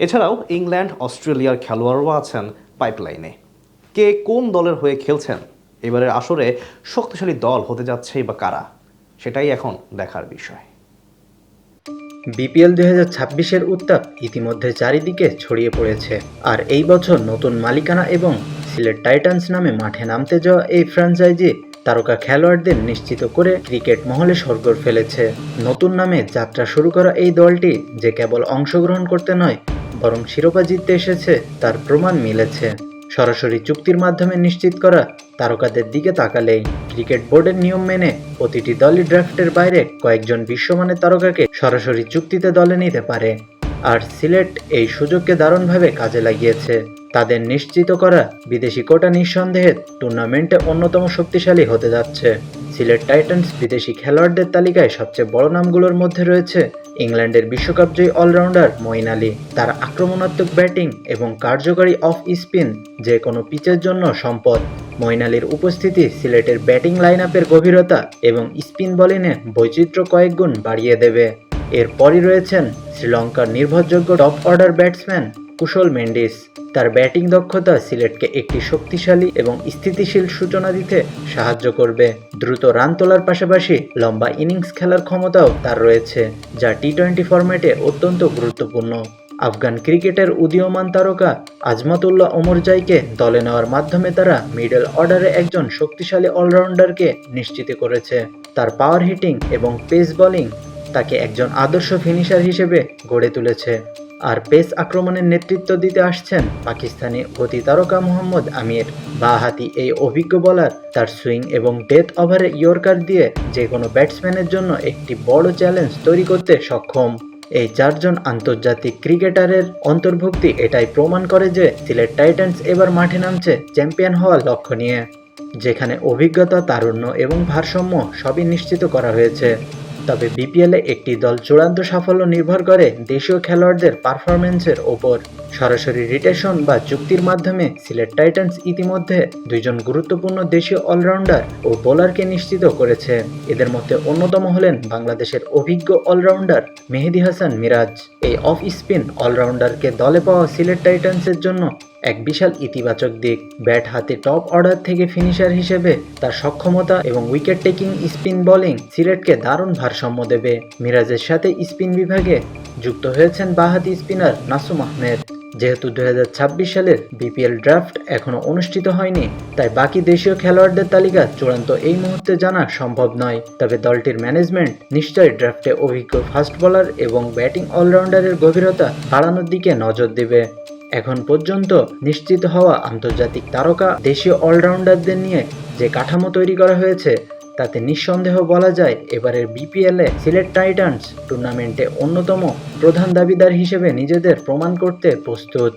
এছাড়াও ইংল্যান্ড, অস্ট্রেলিয়ার খেলোয়াড়ও আছেন পাইপলাইনে। কে কোন দলের হয়ে খেলছেন? এবারের আসরে শক্তিশালী দল হতে যাচ্ছে বা কারা? সেটাই এখন দেখার বিষয়। বিপিএল দুই হাজার ছাব্বিশের উত্তাপ ইতিমধ্যে চারিদিকে ছড়িয়ে পড়েছে। আর এই বছর নতুন মালিকানা এবং সিলেট টাইটান্স নামে মাঠে নামতে যাওয়া এই ফ্র্যাঞ্চাইজি তারকা খেলোয়াড়দের নিশ্চিত করে ক্রিকেট মহলে সরগর ফেলেছে। নতুন নামে যাত্রা শুরু করা এই দলটি যে কেবল অংশগ্রহণ করতে নয় বরং শিরোপা জিততে এসেছে, তার প্রমাণ মিলেছে। সরাসরি চুক্তির মাধ্যমে নিশ্চিত করা তারকাদের দিকে তাকালেই ক্রিকেট বোর্ডের নিয়ম মেনে প্রতিটি দলই ড্রাফটের বাইরে কয়েকজন বিশ্বমানের তারকাকে সরাসরি চুক্তিতে দলে নিতে পারে। আর সিলেট এই সুযোগকে দারুণভাবে কাজে লাগিয়েছে। তাদের নিশ্চিত করা বিদেশি কোটা নিঃসন্দেহে টুর্নামেন্টে অন্যতম শক্তিশালী হতে যাচ্ছে। সিলেট টাইটান্স বিদেশি খেলোয়াড়দের তালিকায় সবচেয়ে বড় নামগুলোর মধ্যে রয়েছে ইংল্যান্ডের বিশ্বকাপ জয়ী অলরাউন্ডার মঈন আলী। তার আক্রমণাত্মক ব্যাটিং এবং কার্যকরী অফ স্পিন যে কোনো পিচের জন্য সম্পদ। মঈন আলীর উপস্থিতি সিলেটের ব্যাটিং লাইন আপের গভীরতা এবং স্পিন বোলিংয়ে বৈচিত্র্য কয়েক গুণ বাড়িয়ে দেবে। এরপরই রয়েছেন শ্রীলঙ্কার নির্ভরযোগ্য top order batsman Kusal Mendis, তার ব্যাটিং দক্ষতা সিলেটকে একটি শক্তিশালী এবং স্থিতিশীল সূচনা দিতে সাহায্য করবে। দ্রুত রান তোলার পাশাপাশি লম্বা ইনিংস খেলার ক্ষমতাও তার রয়েছে, যা টি টোয়েন্টি ফরম্যাটে অত্যন্ত গুরুত্বপূর্ণ। আফগান ক্রিকেটের উদীয়মান তারকা আজমাতুল্লাহ ওমরজাইকে দলে নেওয়ার মাধ্যমে তারা মিডল অর্ডারে একজন শক্তিশালী অলরাউন্ডারকে নিশ্চিত করেছে। তার পাওয়ার হিটিং এবং পেস বোলিং তাকে একজন আদর্শ ফিনিশার হিসেবে গড়ে তুলেছে। আর পেস আক্রমণের নেতৃত্ব দিতে আসছেন পাকিস্তানি গতি তারকা মোহাম্মদ আমির। বাহাতি এই অভিজ্ঞ বলার তার সুইং এবং ডেথ ওভারে ইয়র্কার দিয়ে যে কোনো ব্যাটসম্যানের জন্য একটি বড় চ্যালেঞ্জ তৈরি করতে সক্ষম। এই চারজন আন্তর্জাতিক ক্রিকেটারের অন্তর্ভুক্তি এটাই প্রমাণ করে যে সিলেট টাইটান্স এবার মাঠে নামছে চ্যাম্পিয়ন হওয়ার লক্ষ্য নিয়ে। যেখানে অভিজ্ঞতা, তারুণ্য এবং ভারসাম্য সবই নিশ্চিত করা হয়েছে। তবে বিপিএলে একটি দল চূড়ান্ত সাফল্য নির্ভর করে দেশীয় খেলোয়াড়দের পারফরমেন্সের ওপর। সরাসরি রিটেশন বা চুক্তির মাধ্যমে সিলেট টাইটান্স ইতিমধ্যে দুইজন গুরুত্বপূর্ণ দেশীয় অলরাউন্ডার ও বোলারকে নিশ্চিত করেছে। এদের মধ্যে অন্যতম হলেন বাংলাদেশের অভিজ্ঞ অলরাউন্ডার মেহেদি হাসান মিরাজ। এই অফ স্পিন অলরাউন্ডারকে দলে পাওয়া সিলেট টাইটান্সের জন্য এক বিশাল ইতিবাচক দিক। ব্যাট হাতে টপ অর্ডার থেকে ফিনিশার হিসেবে তার সক্ষমতা এবং উইকেট টেকিং স্পিন বোলিং সিলেটকে দারুণ ভারসাম্য দেবে। মিরাজের সাথে স্পিন বিভাগে যুক্ত হয়েছেন বাহাতি স্পিনার নাসুম আহমেদ। যেহেতু দু হাজার ছাব্বিশ সালের বিপিএল ড্রাফট এখনও অনুষ্ঠিত হয়নি, তাই বাকি দেশীয় খেলোয়াড়দের তালিকা চূড়ান্ত এই মুহূর্তে জানা সম্ভব নয়। তবে দলটির ম্যানেজমেন্ট নিশ্চয়ই ড্রাফটে অভিজ্ঞ ফাস্ট বোলার এবং ব্যাটিং অলরাউন্ডারের গভীরতা বাড়ানোর দিকে নজর দেবে। এখন পর্যন্ত নিশ্চিত হওয়া আন্তর্জাতিক তারকা দেশীয় অলরাউন্ডারদের নিয়ে যে কাঠামো তৈরি করা হয়েছে, তাতে নিঃসন্দেহ বলা যায় এবারের বিপিএলে সিলেট টাইটান্স টুর্নামেন্টে অন্যতম প্রধান দাবিদার হিসেবে নিজেদের প্রমাণ করতে প্রস্তুত।